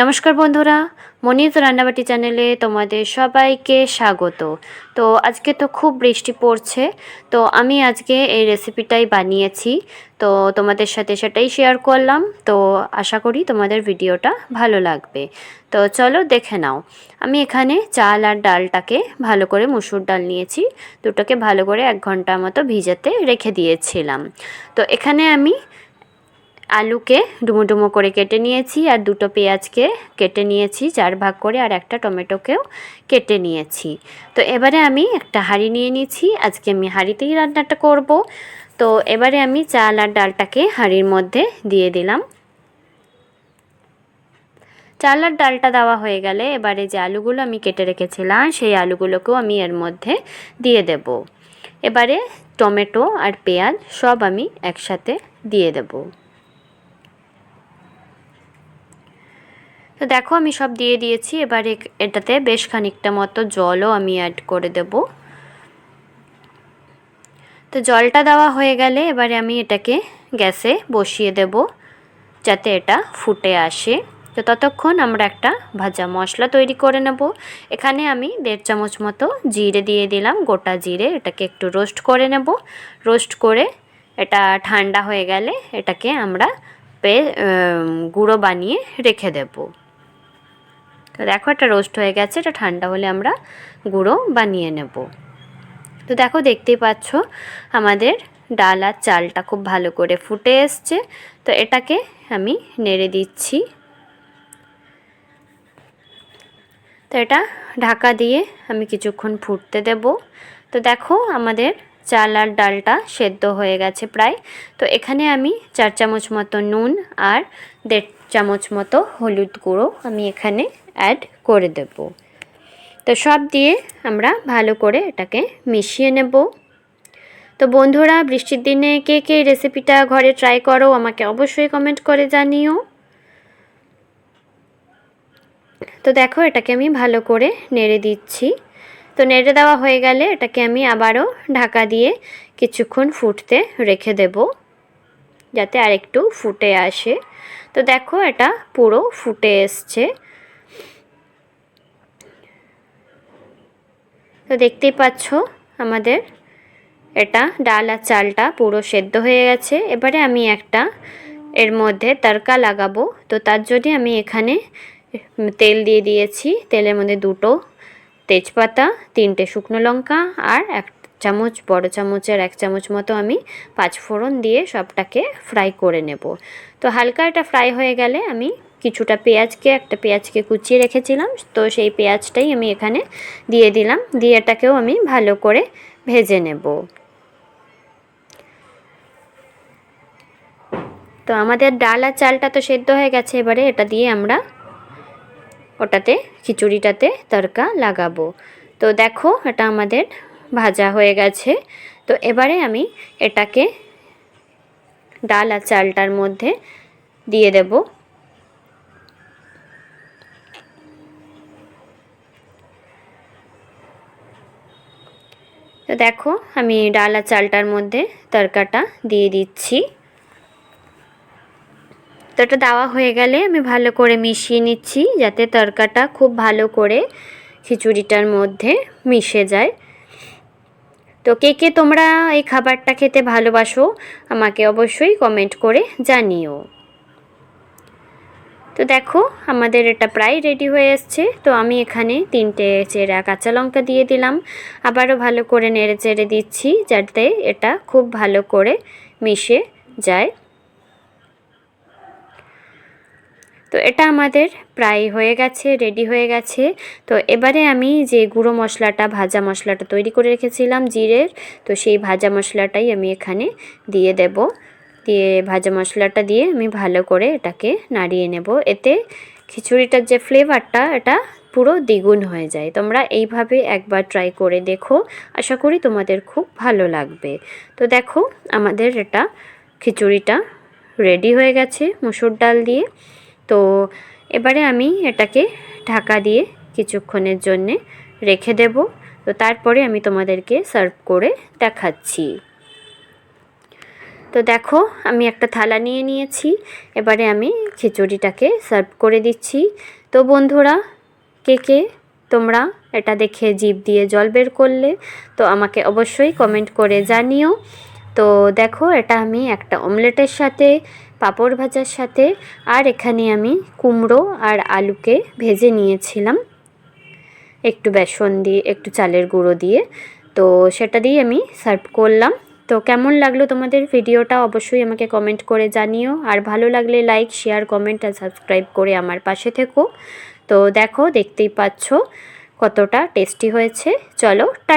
নমস্কার বন্ধুরা মনিজ রান্নাবাটি চ্যানেলে তোমাদের সবাইকে স্বাগত। তো আজকে তো খুব বৃষ্টি পড়ছে, তো আমি আজকে এই রেসিপিটাই বানিয়েছি। তো তোমাদের সাথে সেটাই শেয়ার করলাম, তো আশা করি তোমাদের ভিডিওটা ভালো লাগবে। তো চলো দেখে নাও, আমি এখানে চাল আর ডালটাকে ভালো করে মুসুর ডাল নিয়েছি, দুটোকে ভালো করে এক ঘণ্টা মতো ভিজাতে রেখে দিয়েছিলাম। তো এখানে আমি আলুকে ডুমো ডুমো করে কেটে নিয়েছি আর দুটো পেঁয়াজকে কেটে নিয়েছি, চার ভাগ করে, আর একটা টমেটোকেও কেটে নিয়েছি। তো এবারে আমি একটা হাঁড়ি নিয়ে নিয়েছি, আজকে আমি হাঁড়িতেই রান্নাটা করব। তো এবারে আমি চাল আর ডালটাকে হাঁড়ির মধ্যে দিয়ে দিলাম। চাল আর ডালটা দেওয়া হয়ে গেলে এবারে যে আলুগুলো আমি কেটে রেখেছিলাম, সেই আলুগুলোকেও আমি এর মধ্যে দিয়ে দেব। এবারে টমেটো আর পেঁয়াজ সব আমি একসাথে দিয়ে দেবো। তো দেখো আমি সব দিয়ে দিয়েছি, এবার এটাতে বেশ খানিকটা মতো জলও আমি অ্যাড করে দেব। তো জলটা দেওয়া হয়ে গেলে এবারে আমি এটাকে গ্যাসে বসিয়ে দেব, যাতে এটা ফুটে আসে। তো ততক্ষণ আমরা একটা ভাজা মশলা তৈরি করে নেব। এখানে আমি দেড় চামচ মতো জিরে দিয়ে দিলাম, গোটা জিরে এটাকে একটু রোস্ট করে নেব। রোস্ট করে এটা ঠান্ডা হয়ে গেলে এটাকে আমরা পে গুঁড়ো বানিয়ে রেখে দেবো। তো দেখো এটা রোস্ট হয়ে গেছে, এটা ঠান্ডা হলে আমরা গুঁড়ো বানিয়ে নেব। তো দেখো দেখতেই পাচ্ছ আমাদের ডাল আর চালটা খুব ভালো করে ফুটে এসছে। তো এটাকে আমি নেড়ে দিচ্ছি। তো এটা ঢাকা দিয়ে আমি কিছুক্ষণ ফুটতে দেব। তো দেখো আমাদের চাল আর ডালটা সেদ্ধ হয়ে গেছে প্রায়। তো এখানে আমি চার চামচ মতো নুন আর দেড় চামচ মতো হলুদ গুঁড়ো আমি এখানে অ্যাড করে দেব। তো সব দিয়ে আমরা ভালো করে এটাকে মিশিয়ে নেব। তো বন্ধুরা, বৃষ্টির দিনে কে কে রেসিপিটা ঘরে ট্রাই করো, আমাকে অবশ্যই কমেন্ট করে জানিও। তো দেখো, এটাকে আমি ভালো করে নেড়ে দিচ্ছি। তো নেড়ে দেওয়া হয়ে গেলে এটাকে আমি আবারও ঢাকা দিয়ে কিছুক্ষণ ফুটতে রেখে দেব, যাতে আরেকটু ফুটে আসে। তো দেখো, এটা পুরো ফুটে এসছে। তো দেখতেই পাচ্ছ আমাদের এটা ডাল আর চালটা পুরো সেদ্ধ হয়ে গেছে। এবারে আমি একটা এর মধ্যে তরকা লাগাবো। তো তার জন্য আমি এখানে তেল দিয়ে দিয়েছি। তেলের মধ্যে দুটো তেজপাতা, তিনটে শুকনো লঙ্কা আর এক চামচ, বড় চামচের এক চামচ মতো আমি পাঁচ ফোড়ন দিয়ে সবটাকে ফ্রাই করে নেব। তো হালকা এটা ফ্রাই হয়ে গেলে আমি কিছুটা পেঁয়াজকে, একটা পেঁয়াজকে কুচিয়ে রেখেছিলাম। তো সেই পেঁয়াজটাই আমি এখানে দিয়ে দিলাম। দিয়ে এটাকেও আমি ভালো করে ভেজে নেব। তো আমাদের ডাল আর চালটা তো সেদ্ধ হয়ে গেছে। এবারে এটা দিয়ে আমরা ওটাতে, খিচুড়িটাতে তরকা লাগাবো। তো দেখো, এটা আমাদের ভাজা হয়ে গেছে। তো এবারে আমি এটাকে ডাল আর চালটার মধ্যে দিয়ে দেব। দেখো, আমি ডাল আর চালটার মধ্যে তরকাটা দিয়ে দিচ্ছি। তো এটা দেওয়া হয়ে গেলে আমি ভালো করে মিশিয়ে নিচ্ছি যাতে তরকাটা খুব ভালো করে খিচুড়িটার মধ্যে মিশে যায়। তো কে কে তোমরা এই খাবারটা খেতে ভালোবাসো, আমাকে অবশ্যই কমেন্ট করে জানিও। তো দেখো, আমাদের এটা প্রায় রেডি হয়ে এসছে। তো আমি এখানে তিনটে চেরা কাঁচা লঙ্কা দিয়ে দিলাম। আবারও ভালো করে নেড়ে চেড়ে দিচ্ছি যাতে এটা খুব ভালো করে মিশে যায়। তো এটা আমাদের প্রায় হয়ে গেছে রেডি হয়ে গেছে। তো এবারে আমি যে গুঁড়ো মশলাটা, ভাজা মশলাটা তৈরি করে রেখেছিলাম জিরের, তো সেই ভাজা মশলাটাই আমি এখানে দিয়ে দেব। দিয়ে ভাজা মশলাটা দিয়ে আমি ভালো করে এটাকে নাড়িয়ে নেব। এতে খিচুড়িটার যে ফ্লেভারটা এটা পুরো দ্বিগুণ হয়ে যায়। তোমরা এইভাবে একবার ট্রাই করে দেখো। আশা করি তোমাদের খুব ভালো লাগবে। তো দেখো, আমাদের এটা খিচুড়িটা রেডি হয়ে গেছে মুসুর ডাল দিয়ে। তো এবারে আমি এটাকে ঢাকা দিয়ে কিছুক্ষণের জন্যে রেখে দেব। তো তারপরে আমি তোমাদেরকে সার্ভ করে দেখাচ্ছি। তো দেখো, আমি একটা থালা নিয়ে নিয়েছি। এবারে আমি খিচুড়িটাকে সার্ভ করে দিচ্ছি। তো বন্ধুরা, কে কে? তোমরা এটা দেখে জিভ দিয়ে জল বের করলে তো আমাকে অবশ্যই কমেন্ট করে জানিও। তো দেখো, এটা আমি একটা অমলেটের সাথে, পাঁপড় ভাজার সাথে, আর এখানে আমি কুমড়ো আর আলুকে ভেজে নিয়েছিলাম। একটু বেসন দিয়ে, একটু চালের গুঁড়ো দিয়ে। তো সেটা দিয়ে আমি সার্ভ করলাম। তো কেমন লাগল তোমাদের ভিডিওটা অবশ্যই আমাকে কমেন্ট করে জানিও। আর ভালো লাগলে লাইক শেয়ার কমেন্ট আর সাবস্ক্রাইব করে আমার পাশে থেকো। তো দেখো, দেখতেই পাচ্ছ কতটা টেস্টি হয়েছে। চলো, টা